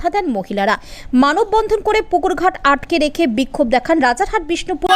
বাধা দেন মহিলারা। মানববন্ধন করে পুকুরঘাট আটকে রেখে বিক্ষোভ দেখান রাজারহাট বিষ্ণুপুর।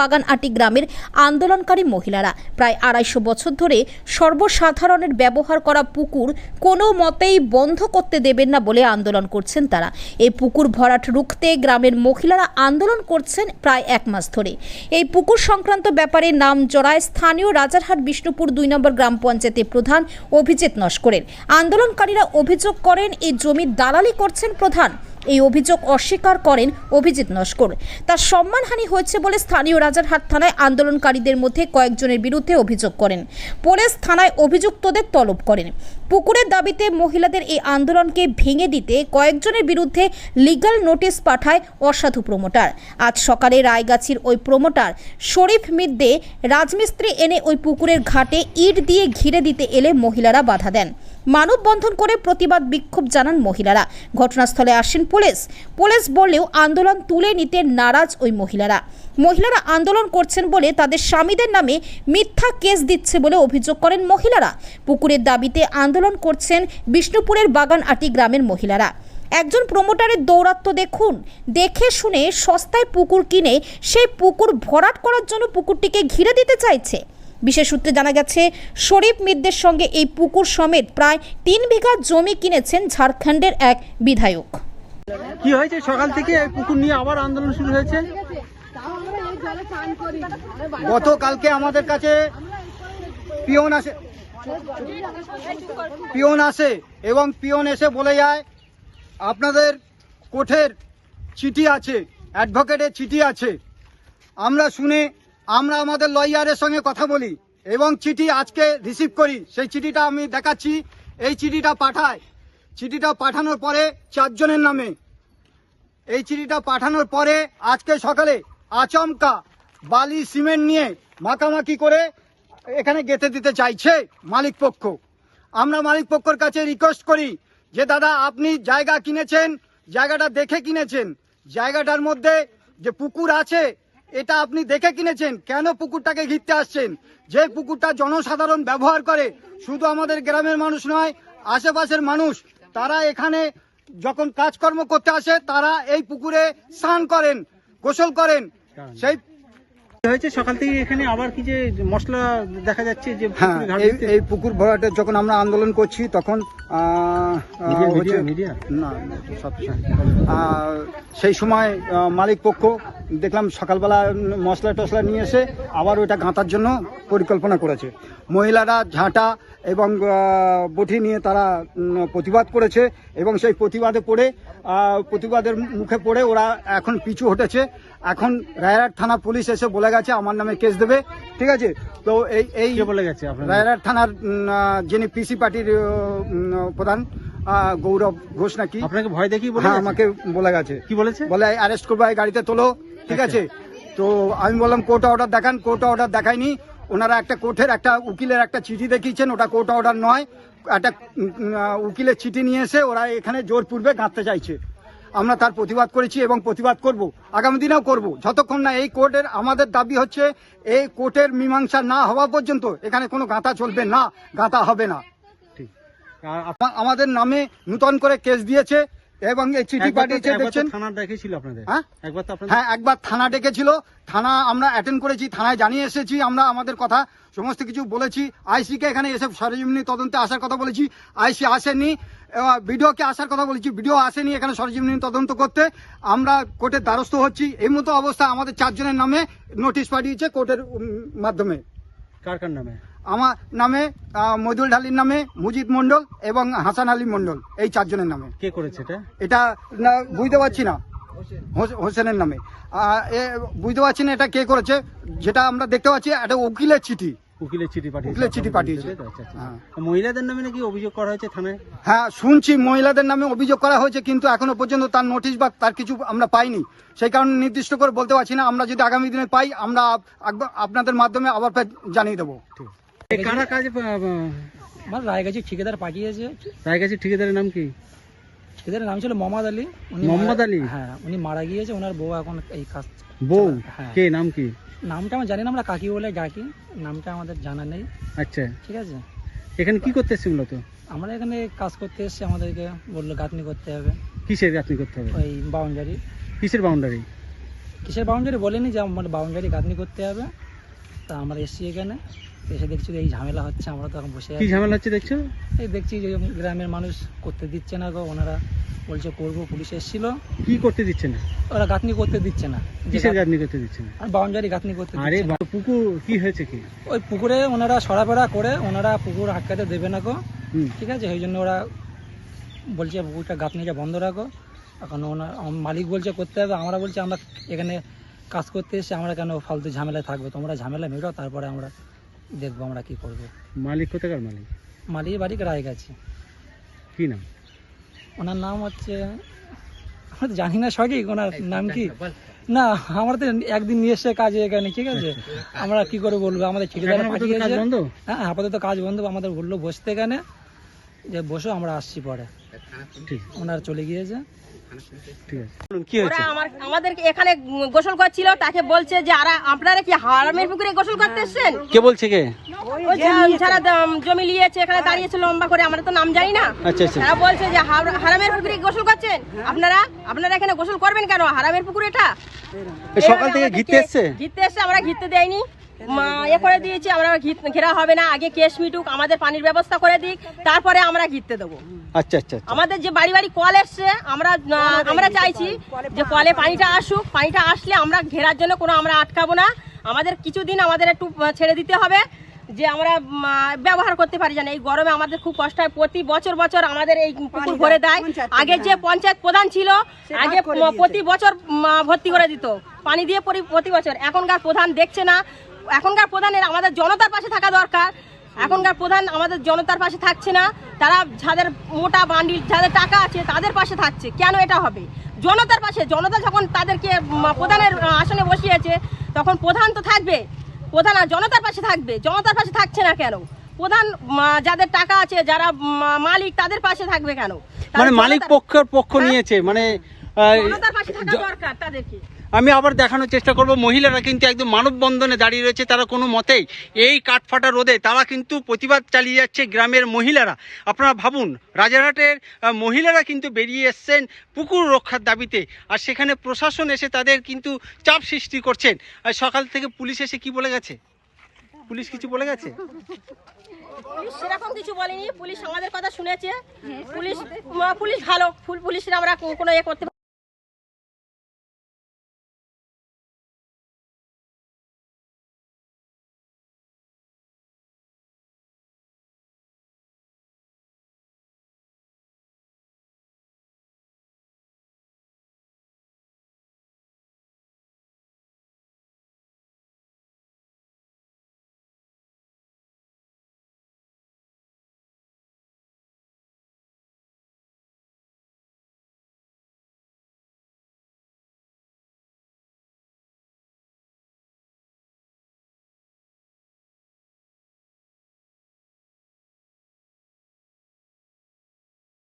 বাগান আটি গ্রামের আন্দোলনকারী মহিলারা। প্রায় আড়াইশো বছর ধরে সর্বসাধারণের ব্যবহার করা পুকুর কোনো মতেই বন্ধ করতে দেবেন না বলে আন্দোলন করছেন তারা। এই পুকুর ভরাট রুখতে গ্রামের মহিলারা আন্দোলন করছেন প্রায় এক মাস ধরে। এই পুকুর সংক্রান্ত ব্যাপারে নাম জড়ায় স্থানীয় রাজারহাট বিষ্ণুপুর দুই নম্বর গ্রাম পঞ্চায়েতের প্রধান অভিজিৎ নস্করের। আন্দোলনকারীরা অভিযোগ করেন এই জমির দালালি করছেন প্রধান। এই অভিযোগ অস্বীকার করেন অভিজিৎ নস্কর। তার সম্মানহানি হয়েছে বলে স্থানীয় রাজারহাট থানায় আন্দোলনকারীদের মধ্যে কয়েকজনের বিরুদ্ধে অভিযোগ করেন। পুলিশ থানায় অভিযুক্তদের তলব করেন। পুকুরের দাবিতে মহিলাদের এই আন্দোলনকে ভেঙে দিতে কয়েকজনের বিরুদ্ধে লিগ্যাল নোটিশ পাঠায় অসাধু প্রমোটার। আজ সকালে রায়গাছির ওই প্রমোটার শরীফ মিদ্দে রাজমিস্ত্রি এনে ওই পুকুরের ঘাটে ইট দিয়ে ঘিরে দিতে এলে মহিলারা বাধা দেন। মানববন্ধন করে প্রতিবাদ বিক্ষোভ জানান মহিলারা। ঘটনাস্থলে আসেন পুলিশ। পুলিশ বললেও আন্দোলন তুলে নিতে নারাজ ওই মহিলারা। মহিলারা আন্দোলন করছেন বলে তাদের স্বামীদের নামে মিথ্যা কেস দিচ্ছে বলে অভিযোগ করেন মহিলারা। পুকুরের দাবিতে আন্দোলন করছেন বিষ্ণুপুরের বাগান আটি গ্রামের মহিলারা। একজন প্রমোটারের দৌরাত্ম দেখুন। দেখে শুনে সস্তায় পুকুর কিনে সেই পুকুর ভরাট করার জন্য পুকুরটিকে ঘিরে দিতে চাইছে। বিশেষ সূত্রে জানা গেছে, শরীফ মিদ্দের সঙ্গে এই পুকুর সমেত প্রায় তিন বিঘা জমি কিনেছেন ঝাড়খণ্ডের এক বিধায়ক। কি হয়েছে? সকাল থেকে পুকুর নিয়ে আবার আন্দোলন শুরু হয়েছে? গতকালকে আমাদের কাছে পিয়ন আসে পিয়ন আসে এবং পিয়ন এসে বলে যায়, আপনাদের কোঠের চিঠি আছে, অ্যাডভোকেটের চিঠি আছে। আমরা শুনে আমরা আমাদের লয়ারের সঙ্গে কথা বলি এবং চিঠি আজকে রিসিভ করি। সেই চিঠিটা আমি দেখাচ্ছি। এই চিঠিটা পাঠায়। চিঠিটা পাঠানোর পরে চারজনের নামে। এই চিঠিটা পাঠানোর পরে আজকে সকালে আচমকা বালি সিমেন্ট নিয়ে মাখামাখি করে এখানে গেঁথে দিতে চাইছে মালিক পক্ষ। আমরা মালিক পক্ষর কাছে রিকোয়েস্ট করি যে, দাদা, আপনি জায়গা কিনেছেন? জায়গাটা দেখে কিনেছেন? জায়গাটার মধ্যে যে পুকুর আছে এটা আপনি দেখে কিনেছেন। কেন পুকুরটাকে ঘিরতে আসছেন? যে পুকুরটা জনসাধারণ ব্যবহার করে শুধু আমাদের গ্রামের মানুষ নয় আশেপাশের মানুষ তারা এখানে যখন কাজকর্ম করতে আসে তারা এই পুকুরে স্নান করেন গোসল করেন। সেই হয়েছে সকাল থেকে এখানে আবার কি যে মশলা দেখা যাচ্ছে যে হ্যাঁ এই পুকুর যখন আমরা আন্দোলন করছি তখন? না সেই সময় মালিক পক্ষ দেখলাম সকালবেলা মশলা টসলা নিয়ে এসে আবার ওইটা গাঁথার জন্য পরিকল্পনা করেছে। মহিলারা ঝাঁটা এবং বটি নিয়ে তারা প্রতিবাদ করেছে এবং সেই প্রতিবাদে পড়ে প্রতিবাদের মুখে পড়ে ওরা এখন পিছু হটেছে। এখন রায়রাট থানা পুলিশ এসে বলে গেছে আমার নামে কেস দেবে। ঠিক আছে? তো এই এই বলে গেছে আপনার রায়হাট থানার যিনি পিসি পার্টির প্রধান গৌরব ঘোষ নাকি। আপনাকে ভয় দেখিয়ে বলে হ্যাঁ আমাকে বলে গেছে। কি বলেছে? বলে অ্যারেস্ট করব এই গাড়িতে তোলো। ঠিক আচ্ছা। আছে? তো আমি বললাম কোর্ট অর্ডার দেখান। কোর্ট অর্ডার দেখায়নি। ওনারা একটা কোর্টের একটা উকিলের একটা চিঠি দেখিয়েছেন ওটা কোর্ট অর্ডার নয়। একটা উকিলের চিঠি নিয়ে এসে ওরা এখানে জোর পূর্বে গাঁথতে চাইছে। আমরা তার প্রতিবাদ করেছি এবং প্রতিবাদ করব আগামী দিনেও করব। যতক্ষণ না এই কোর্টের আমাদের দাবি হচ্ছে এই কোর্টের মীমাংসা না হওয়া পর্যন্ত এখানে কোনো গাঁথা চলবে না গাঁথা হবে না। আমাদের নামে নূতন করে কেস দিয়েছে। এবং এই চিঠি পাঠিয়েছে দেখছেন? থানা দেখেছিল আপনাদের। হ্যাঁ? একবার তো হ্যাঁ একবার থানা ডেকেছিল। থানা আমরা অ্যাটেন্ড করেছি থানায় জানিয়ে এসেছি আমরা আমাদের কথা। সমস্ত কিছু বলেছি। আইসিকে এখানে এসে সরজমিনী তদন্তে আসার কথা বলেছি। আইসি আসেনি বিডিওকে আসার কথা বলেছি। বিডিও আসেনি এখানে সরজমিনী তদন্ত করতে। আমরা কোর্টের দ্বারস্থ হচ্ছি। এই মতো অবস্থা আমাদের চারজনের নামে নোটিশ পাঠিয়েছে কোর্টের মাধ্যমে। কার কার নামে? আমার নামে মইদুল ঢালির নামে মুজিদ মণ্ডল এবং হাসান আলী মণ্ডল এই চারজনের নামে। কে করেছে এটা? এটা না বুঝতে পারছি না। হোসেনের নামে। এ বুঝতে পারছি না এটা কে করেছে যেটা আমরা দেখতে পাচ্ছি একটা উকিলের চিঠি। উকিলের চিঠি পাঠিয়েছে। উকিলের চিঠি আপনাদের পাঠিয়েছে। বিরুদ্ধে? আচ্ছা, আচ্ছা। হ্যাঁ। মহিলাদের নামে নাকি অভিযোগ করা হয়েছে থানায়? হ্যাঁ শুনছি মহিলাদের নামে অভিযোগ করা হয়েছে কিন্তু এখনও পর্যন্ত তার নোটিশ বা তার কিছু আমরা পাইনি। সেই কারণে নির্দিষ্ট করে বলতে পারছি না আমরা যদি আগামী দিনে পাই আমরা আপ- আপ- আপনাদের মাধ্যমে আবার জানিয়ে দেবো। ঠিক কারা কাজে আমার রায়গাছি ঠিকাদার পাঠিয়েছে। রায়গাছি ঠিকাদারের নাম কি? ঠিকাদারের নাম ছিল মোহাম্মদ আলী। উনি মোহাম্মদ মারা- আলী? হ্যাঁ উনি মারা গিয়েছে ওনার বউ এখন এই কাজ বউ? হ্যাঁ। কে নাম কি? নামটা আমরা জানি না আমরা কাকি বলে ডাকি নামটা আমাদের জানা নেই। আচ্ছা। ঠিক আছে? এখানে কি করতে এসছে মূলত? আমরা এখানে কাজ করতে এসেছি আমাদেরকে বলল গাঁথনি করতে হবে। কিসের গাঁথনি করতে হবে? ওই বাউন্ডারি কিসের বাউন্ডারি কিসের বাউন্ডারি বলেনি যে আমার বাউন্ডারি গাঁথনি করতে হবে। তা আমরা এসেছি এখানে। এসে দেখছি যে এই ঝামেলা হচ্ছে আমরা তো এখন বসে কি ঝামেলা হচ্ছে দেখছ? এই দেখছি যে গ্রামের মানুষ করতে দিচ্ছে না গো ওনারা বলছে করব পুলিশ এসেছিল। কি করতে দিচ্ছে না? ওরা গাঁথনি করতে দিচ্ছে না। কিসের গাঁথ- গাঁথনি করতে দিচ্ছে না? আর বাউন্ডারি গাঁথনি করতে আরে পুকুর কি হয়েছে কি? ওই পুকুরে ওনারা সরাফেরা করে ওনারা পুকুর আটকাতে দেবে না গো। ঠিক আছে? সেই জন্য ওরা বলছে পুকুরটা গাঁথনিটা বন্ধ রাখো। এখন ওনার মালিক বলছে করতে হবে। আমরা বলছি আমরা এখানে কাজ করতে এসে আমরা কেন ফালতু ঝামেলায় থাকব? তোমরা ঝামেলা মেটাও তারপরে আমরা দেখব আমরা কি করব। মালিক কোথাকার মালিক? মালিক বাড়ি রায় গেছে কি নাম? ওনার নাম হচ্ছে আমরা তো জানি না সঠিক ওনার নাম কি? না আমরা তো একদিন নিয়ে এসছে কাজে এখানে ঠিক আছে? আমরা কি করে বলব? আমাদের ঠিকাদার পাঠিয়েছে। বন্ধ? হ্যাঁ আপাতত কাজ বন্ধ আমাদের বলল বসতে এখানে। যে বসো আমরা আসছি পরে। ঠিক। ওনার চলে গিয়েছে। ঠিক আছে বলুন, কি ওরা হয়েছে আমার আমাদের এখানে গোসল করছিল তাকে বলছে যে আপনারা কি হারামের পুকুরে গোসল করতে এসছেন? কে বলছে কে? ওই যারা জমি নিয়েছে এখানে দাঁড়িয়েছে লম্বা করে আমরা তো নাম জানি না। আচ্ছা আচ্ছা। তারা বলছে যে হার- হারামের পুকুরে গোসল করছেন? আপনারা আপনারা এখানে গোসল করবেন কেন? হারামের পুকুর এটা? সকাল থেকে ঘিরতে এসছে? ঘিরতে এসছে আমরা ঘিরতে দেয়নি। মা, এ করে দিয়েছি আমরা ঘির- ঘেরা হবে না আগে কেশ মিটুক আমাদের পানির ব্যবস্থা করে দিক তারপরে আমরা ঘিরতে দেবো। আচ্ছা আচ্ছা আচ্ছা। আমাদের যে বাড়ি বাড়ি কল এসছে আমরা আমরা চাইছি যে কলে পানিটা আসুক পানিটা আসলে আমরা ঘেরার জন্য কোনো আমরা আটকাবো না। আমাদের কিছুদিন আমাদের একটু ছেড়ে দিতে হবে যে আমরা ব্যবহার করতে পারি জানি এই গরমে আমাদের খুব কষ্ট হয়। প্রতি বছর বছর আমাদের এই পুকুর ভরে দেয়। আগে যে পঞ্চায়েত প্রধান ছিল আগে প্রতি বছর ভর্তি করে দিত। পানি দিয়ে প্রতি বছর। এখনকার প্রধান দেখছে না এখনকার প্রধানের আমাদের জনতার পাশে থাকা দরকার। এখনকার প্রধান আমাদের জনতার পাশে থাকছে না। তারা যাদের মোটা বান্ডিল যাদের টাকা আছে তাদের পাশে থাকছে। কেন এটা হবে? জনতার পাশে জনতা যখন তাদেরকে প্রধানের আসনে বসিয়েছে তখন প্রধান তো থাকবে। প্রধান আর জনতার পাশে থাকবে। জনতার পাশে থাকছে না কেন? প্রধান যাদের টাকা আছে যারা মালিক তাদের পাশে থাকবে কেন? মানে মালিক পক্ষের পক্ষ হ্যাঁ? নিয়েছে মানে জনতার পাশে থাকা দরকার তাদেরকে। আমি আবার দেখানোর চেষ্টা করব। মহিলারা কিন্তু একদম মানববন্ধনে দাঁড়িয়ে রয়েছে, তারা কোনো মতেই এই কাঠফাটা রোদে, তারা কিন্তু প্রতিবাদ চালিয়ে যাচ্ছে গ্রামের মহিলারা। আপনারা ভাবুন, রাজারহাটের মহিলারা কিন্তু বেরিয়ে এসছেন পুকুর রক্ষার দাবিতে, আর সেখানে প্রশাসন এসে তাদের কিন্তু চাপ সৃষ্টি করছেন। আর সকাল থেকে পুলিশ এসে কি বলে গেছে? পুলিশ কিছু বলে গেছে? পুলিশ সেরকম কিছু বলেনি আমাদের কথা শুনেছে। পুলিশ পুলিশ ভালো ফুল পুলিশের আমরা কোনো এ করতে